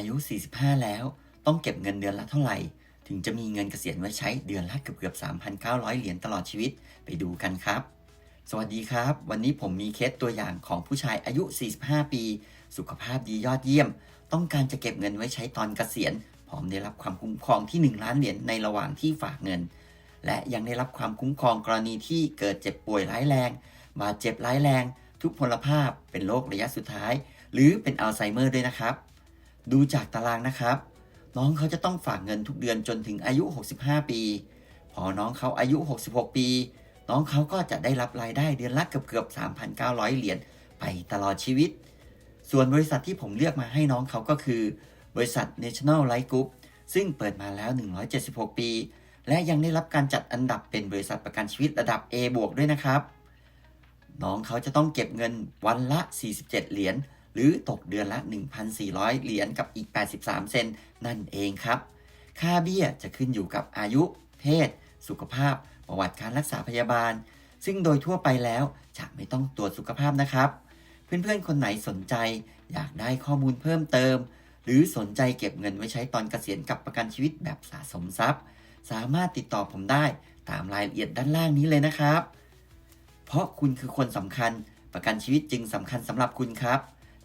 อายุ 45 แล้ว ต้องเก็บเงินเดือนละเท่าไหร่ ถึงจะมีเงินเกษียณไว้ใช้เดือนละเกือบเกือบ3,900 เหรียญตลอดชีวิตไปดูกันครับ สวัสดีครับ วันนี้ผมมีเคสตัวอย่างของผู้ชายอายุ 45 ปี สุขภาพดียอดเยี่ยม ต้องการจะเก็บเงินไว้ใช้ตอนเกษียณพร้อมได้รับความคุ้มครองที่ 1 ล้านเหรียญในระหว่างที่ฝากเงิน และยังได้รับความคุ้มครองกรณีที่เกิดเจ็บป่วยร้ายแรง บาดเจ็บร้ายแรง ทุพพลภาพเป็นโรคระยะสุดท้าย หรือเป็นอัลไซเมอร์ด้วยนะครับ ดูจากตารางนะครับ น้องเขาจะต้องฝากเงินทุกเดือนจนถึงอายุ 65 ปี พอน้องเขาอายุ 66 ปี น้องเขาก็จะได้รับรายได้เดือนละเกือบเกือบ3,900 เหรียญไปตลอดชีวิต ส่วนบริษัทที่ผมเลือกมาให้น้องเขาก็คือ บริษัท National Life Group ซึ่งเปิดมาแล้ว 176 ปี และยังได้รับการจัดอันดับเป็นบริษัทประกันชีวิตระดับ A บวกด้วยนะครับ น้องเขาจะต้องเก็บเงินวันละ 47 เหรียญ หรือตกเดือนละ 1,400 เหรียญกับอีก 83 เซนต์นั่นเองครับ ค่าเบี้ยจะขึ้นอยู่กับอายุ เพศ สุขภาพ ประวัติการรักษาพยาบาล ซึ่งโดยทั่วไปแล้วจะไม่ต้องตรวจสุขภาพนะครับ เพื่อนๆ คนไหนสนใจ อยากได้ข้อมูลเพิ่มเติม หรือสนใจเก็บเงินไว้ใช้ตอนเกษียณกับประกันชีวิตแบบสะสมทรัพย์ สามารถติดต่อผมได้ตามรายละเอียดด้านล่างนี้เลยนะครับ เพราะคุณคือคนสำคัญประกันชีวิตจึงสำคัญสำหรับคุณครับ